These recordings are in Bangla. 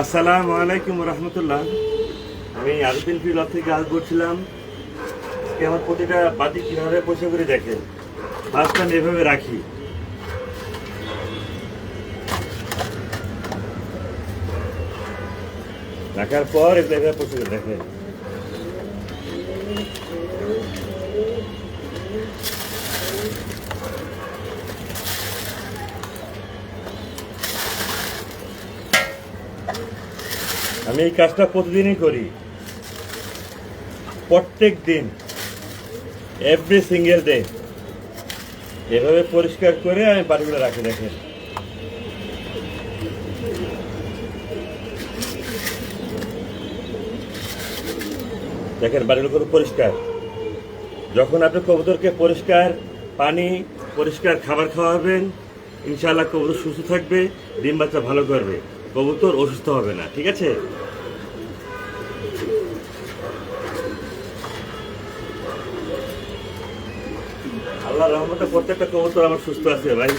আসসালামু আলাইকুম রহমতুল্লাহ। আমি আরবিন ফিল থেকে আজ করছিলাম আমার প্রতিটা বাতি কীভাবে পয়সা করে দেখে আমি এভাবে রাখি। রাখার পর এভাবে পয়সা করে দেখেন। আমি এই কাজটা প্রতিদিনই করি। প্রত্যেক দিন এভরি সিঙ্গেল ডে এভাবে পরিষ্কার করে আমি বাড়িগুলো রাখি, দেখেন। দেখেন, বাড়িগুলো খুব পরিষ্কার। যখন আপনি কবুতরকে পরিষ্কার পানি, পরিষ্কার খাবার খাওয়াবেন, ইনশাআল্লাহ কবুতর সুস্থ থাকবে, ডিম বাচ্চা ভালো করবে। কবুতর অসুস্থ হবে না, ঠিক আছে? রহমতে প্রত্যেকটা কবুতর আমার সুস্থ আছে ভাই।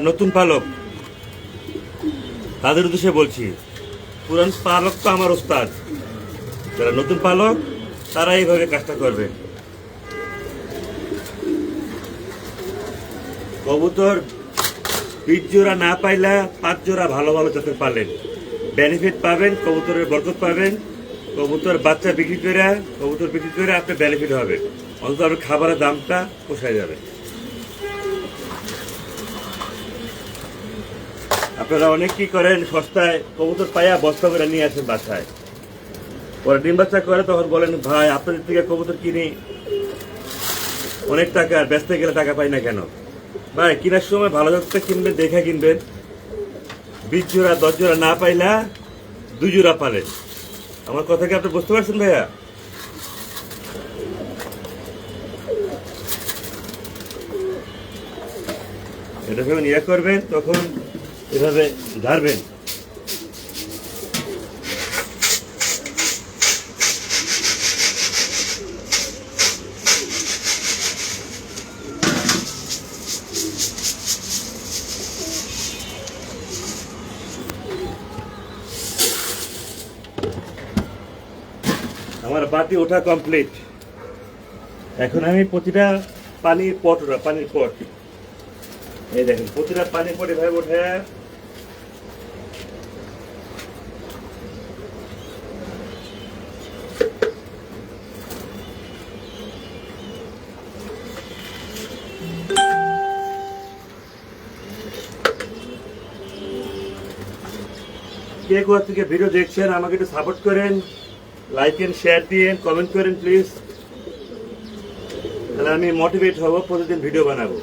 যারা নতুন পালক। তাদের উদ্দেশ্যে বলছি, পুরান পালক তো আমার ওস্তাদ। যারা নতুন পালক, তারা এইভাবে কাজটা করবে। কবুতর বীজ জোড়া না পাইলে পাঁচ জোড়া ভালো ভালো জাতের পালেন। বেনিফিট পাবেন, কবুতরের বরকত পাবেন। কবুতর বাচ্চা বিক্রি করে, কবুতর বিক্রি করে আপনার বেনিফিট হবে। অন্তত আপনার খাবারের দামটা পোষায় যাবে। আপনারা অনেক কি করেন, সস্তায় কবুতর পাইয়া বস্তা করে নিয়ে আসেন বাসায়। পরে ডিম বাচ্চা করে, তখন বলেন, ভাই, আপনাদের থেকে কবুতর কিনি। অনেক টাকা ব্যস্ত গেলে টাকা পাই না কেন? ভাই, কেনার সময় ভালো জাতটা কিনবেন, দেখে কিনবেন। বিশ জোড়া, দশ জোড়া না পাইলা, দুই জোড়া পালেন। আমার কথা কি আপনি বুঝতে পারছেন, ভাইয়া? এটা যখন ইয়ে করবেন, তখন এভাবে ধরবেন। আমার বাতি ওঠা কমপ্লিট এখন আমি প্রতিটা পানির পট ওঠা পানির পট। এই দেখেন, প্রতিটা পানির পট এভাবে ওঠে। কে কোথা থেকে ভিডিও দেখছেন, আমাকে একটু সাপোর্ট করেন লাইক এন্ড শেয়ার দিয়েন কমেন্ট করেন প্লিজ তাহলে আমি মোটিভেট হব, প্রতিদিন ভিডিও বানাবো।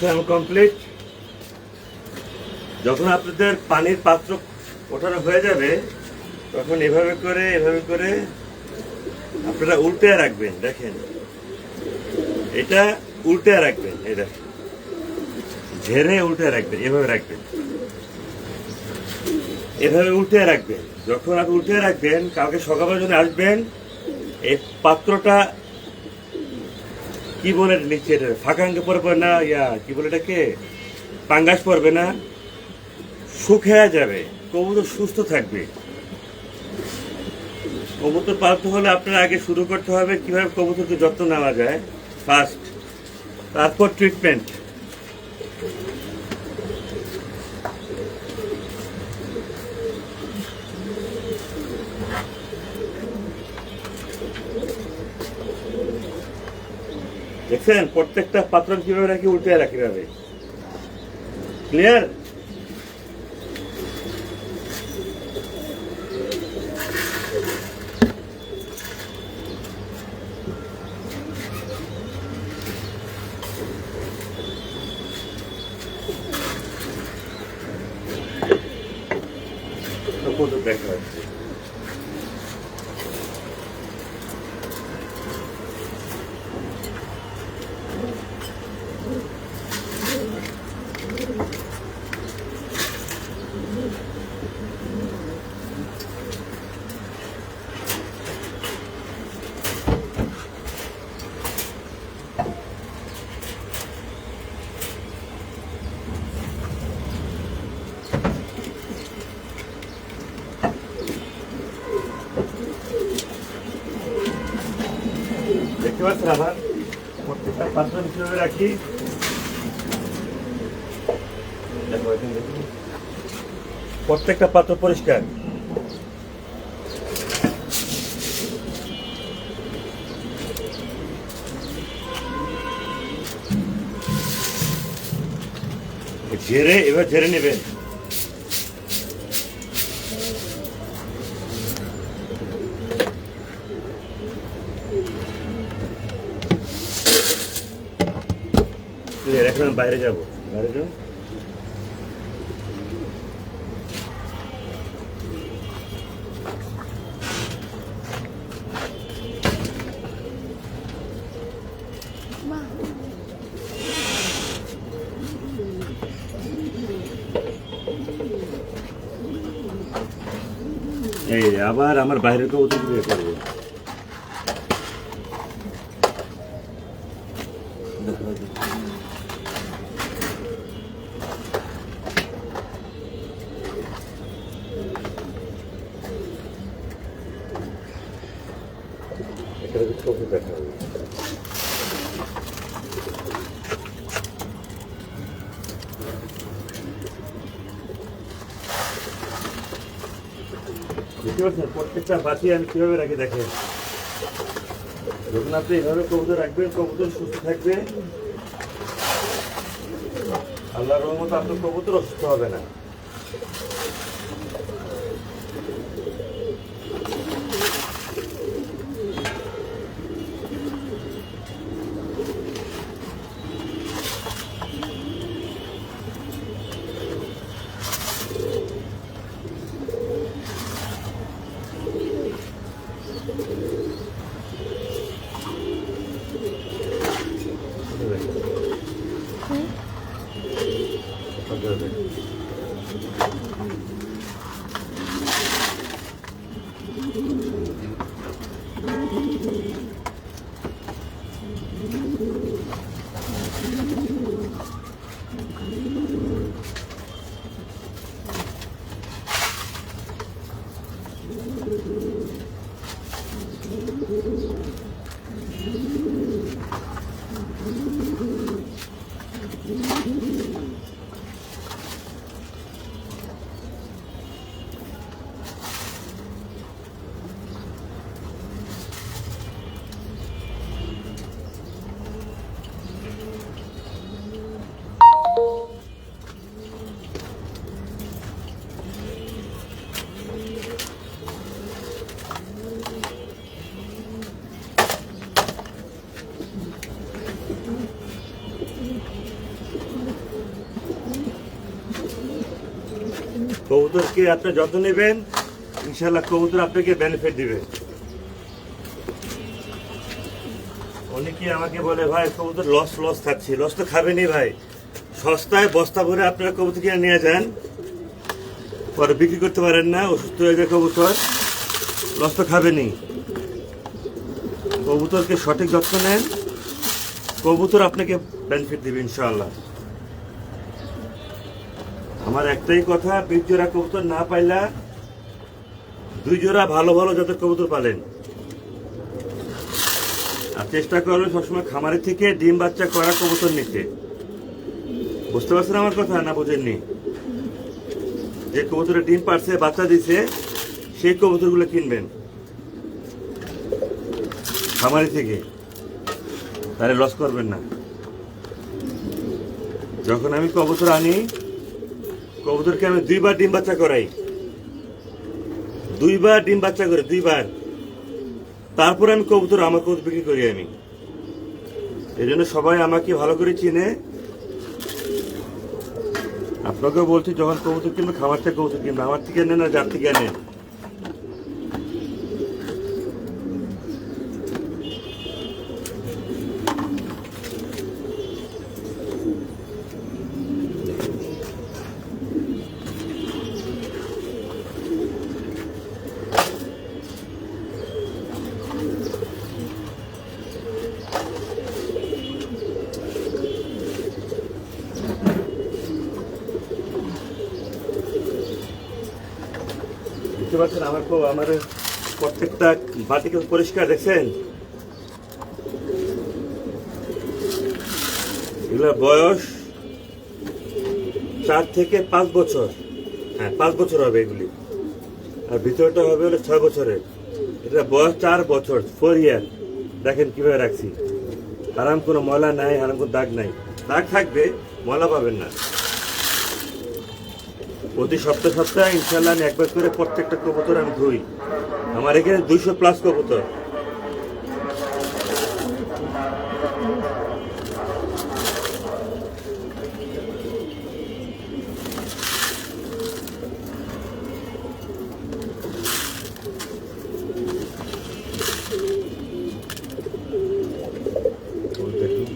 কমপ্লিট যখন আপনাদের পানির পাত্র ওঠানো হয়ে যাবে, তখন এভাবে করে এভাবে করে আপনারা উল্টে রাখবেন, দেখেন। এটা উল্টে রাখবেন দেখেন। ঝেড়ে উল্টে রাখবেন, এভাবে রাখবেন। এভাবে উল্টে রাখবেন। যখন আপনি উল্টে রাখবেন, কালকে সকালে যখন আসবেন, এই পাত্রটা কি বলে নিচে এটা? ফাঁকাঙ্গে পড়বে না, ইয়া, কি বলে এটাকে? পাঙ্গাস পড়বে না। শুকিয়ে যাবে। কবুতর সুস্থ থাকবে। কবুতর পালতে হলে আপনার আগে শুরু করতে হবে কীভাবে কবুতরকে যত্ন নেওয়া যায়। ফার্স্ট তারপর ট্রিটমেন্ট দেখছেন প্রত্যেকটা পাত্র কীভাবে রাখি উল্টে রাখি ভাবে। ক্লিয়ার দেখা যাচ্ছে? দেখতে পাচ্ছেন আবার? প্রত্যেকটা পাত্র কীভাবে রাখি। প্রত্যেকটা পাত্র পরিষ্কার। ঝেড়ে এবার ঝেড়ে নেবেন। বাইরে যাব। বাইরে যাব? এই আবার আমার বাইরের কবুতর বিয়ে করব। বুঝতে পারছেন প্রত্যেকটা বাতি আমি কীভাবে রাখি দেখেন যখন আপনি এভাবে কবুতর রাখবেন কবুতর সুস্থ থাকবে। আল্লাহর রহমত আপনার কবুতর অসুস্থ হবে না। কবুতরকে আপনি যত্ন নেবেন। ইনশাল্লাহ কবুতর আপনাকে বেনিফিট দিবে। অনেকে আমাকে বলে, ভাই, কবুতর লস লস খাচ্ছি লস তো খাবেনই ভাই। সস্তায় বস্তা ভরে আপনারা কবুতর কিনে নিয়ে যান। পরে বিক্রি করতে পারেন না, অসুস্থ হয়ে যায় কবুতর। লস তো খাবেনই। কবুতরকে সঠিক যত্ন নেন। কবুতর আপনাকে বেনিফিট দিবে ইনশাআল্লাহ। আমার একটাই কথা বীর জোড়া কবুতর না পাইলা দুই জোড়া ভালো ভালো যাতে কবুতর পালেন। আর চেষ্টা করবেন সবসময় খামারের থেকে ডিম বাচ্চা করা কবুতর নিতে। বুঝতে পারছেন আমার কথা না বোঝেননি? যে কবুতরে ডিম পারছে, বাচ্চা দিছে, সেই কবুতরগুলো কিনবেন। খামারি থেকে। তাহলে লস করবেন না। যখন আমি কবুতর আনি কবুতরকে আমি দুইবার ডিম বাচ্চা করাই। দুইবার ডিম বাচ্চা করে, দুইবার। তারপর আমি কবুতর আমার কবুতর বিক্রি করি আমি। এই জন্য সবাই আমাকে ভালো করে চিনে। আপনাকেও বলছি, যখন কবুতর কিনবে খাবার থেকে কবুতর কিনবে। আমার থেকে নেন আর যার থেকে নেন। বুঝতে পারছেন, আমার তো আমার প্রত্যেকটা বাটিকে পরিষ্কার, দেখছেন? এগুলোর বয়স চার থেকে পাঁচ বছর। হ্যাঁ পাঁচ বছর হবে এগুলি। আর ভিতরটা হবে হলো ছয় বছরের। এটা বয়স চার বছর ফোর ইয়ার দেখেন কীভাবে রাখছি। আরাম কোনো ময়লা নাই আরাম কোনো দাগ নাই। দাগ থাকবে, ময়লা পাবেন না। প্রতি সপ্তাহ সপ্তাহে ইনশাল্লাহ আমি একবার করে প্রত্যেকটা কবুতর আমি ধুই। আমার এখানে দুইশো প্লাস কবুতর ওই দেখুন।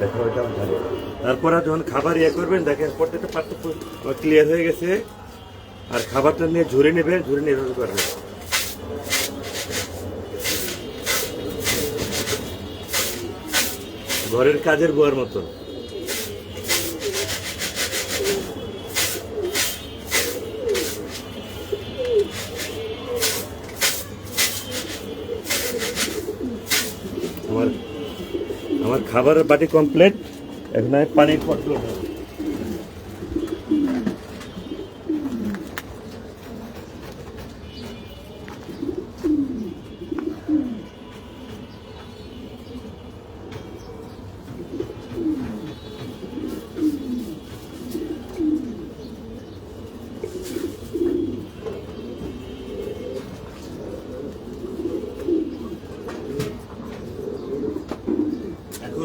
দেখো ওইটা ভালো তারপরে যখন খাবার ইয়ে করবেন, দেখেন প্রত্যেকটা পাত্র ক্লিয়ার হয়ে গেছে। আর খাবারটা নিয়ে ঝুরে নেবেন ঝুরে নিয়ে এভাবে করবেন। ঘরের কাজের বুয়ার মতো আমার আমার খাবারের বাটি কমপ্লিট এখন আমি পানির পটল এখন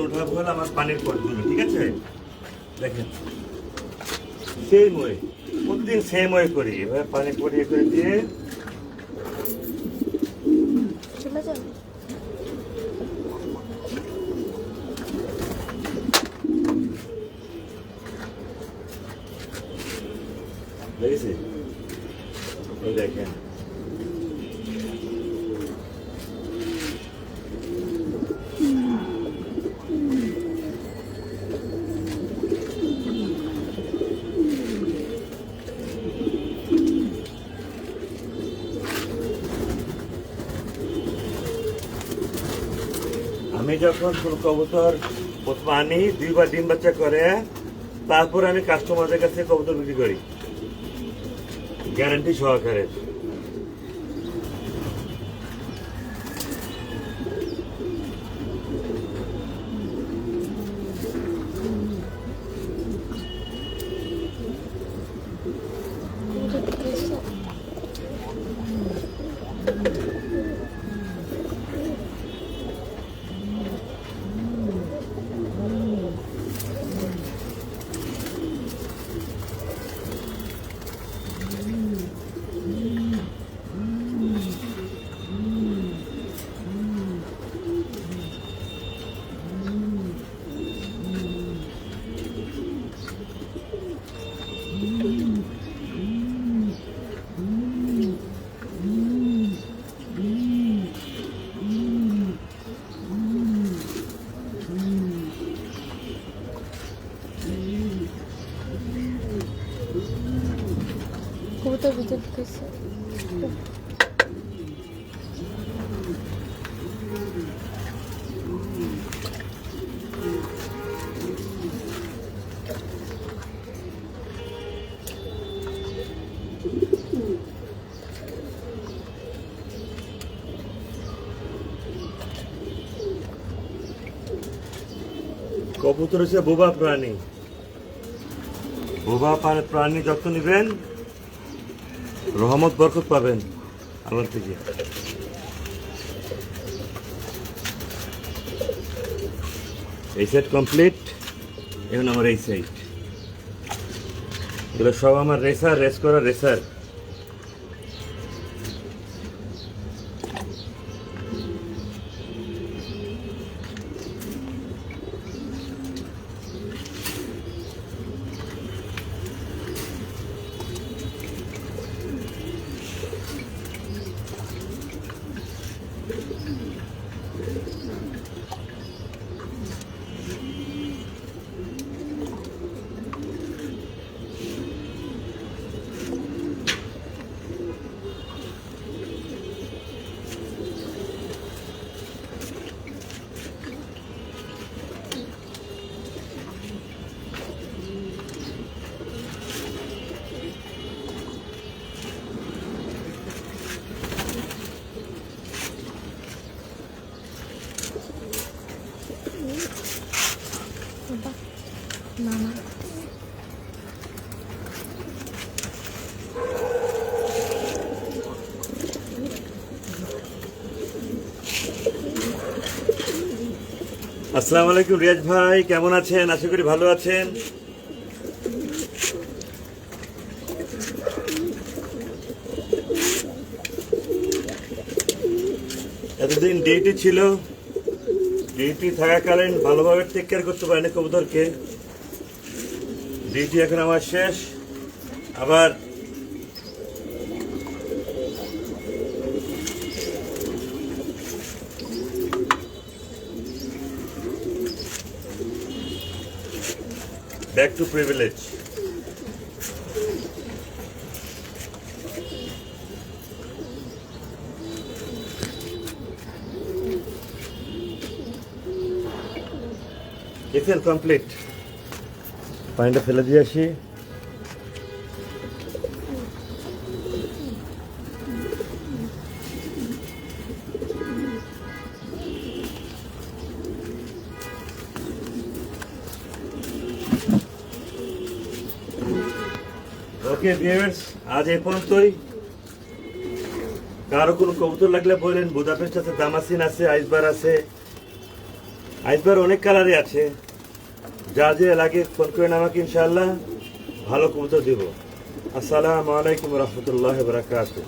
উঠাবো হলো আমার পানির পটগুলো ঠিক আছে? দেখেন সেম ওয়ে প্রতিদিন সেম ওয়ে করি। এবার পানি পরিয়ে করে দিয়ে চলে যাবে লেগেছে দেখেন আমি যখন কোন কবুতর আনি দুইবার ডিম বাচ্চা করে, তারপর আমি কাস্টমারদের কাছে কবুতর বিক্রি করি। গ্যারান্টি সহকারে। কবুতর ভিতরে ঢুকেছে কবুতর হচ্ছে বোবা প্রাণী বোবা প্রা- প্রাণী যত্ন নেবেন রহমত, বরকত পাবেন আমার থেকে এই সাইড কমপ্লিট এখন আমার এই সাইড এগুলো সব আমার রেসার রেস করা রেসার আসসালামু আলাইকুম, রিয়াজ ভাই। কেমন আছেন? আশা করি ভালো আছেন। এতদিন ডিউটি ছিল। ডিউটি থাকাকালীন ভালোভাবে টেক কেয়ার করতে পারেনি কবুতরকে। ডিউটি এখন আমার শেষ। আবার back to privilege excel complete পানিটা ফেলে দিয়ে আসি। ওকে ভিউয়ার্স আজ এই পর্যন্তই। কারও কোনো কবুতর লাগলে বলেন, বুদাপেস্ট আছে, দামাসিন আছে, আইসবার আছে। আইসবার অনেক কালারে আছে। যা যে লাগে ফোন করেন আমাকে ইনশাল্লাহ ভালো কবুতর দিব। আসসালামু আলাইকুম রহমতুল্লাহ বারাকাতুহ।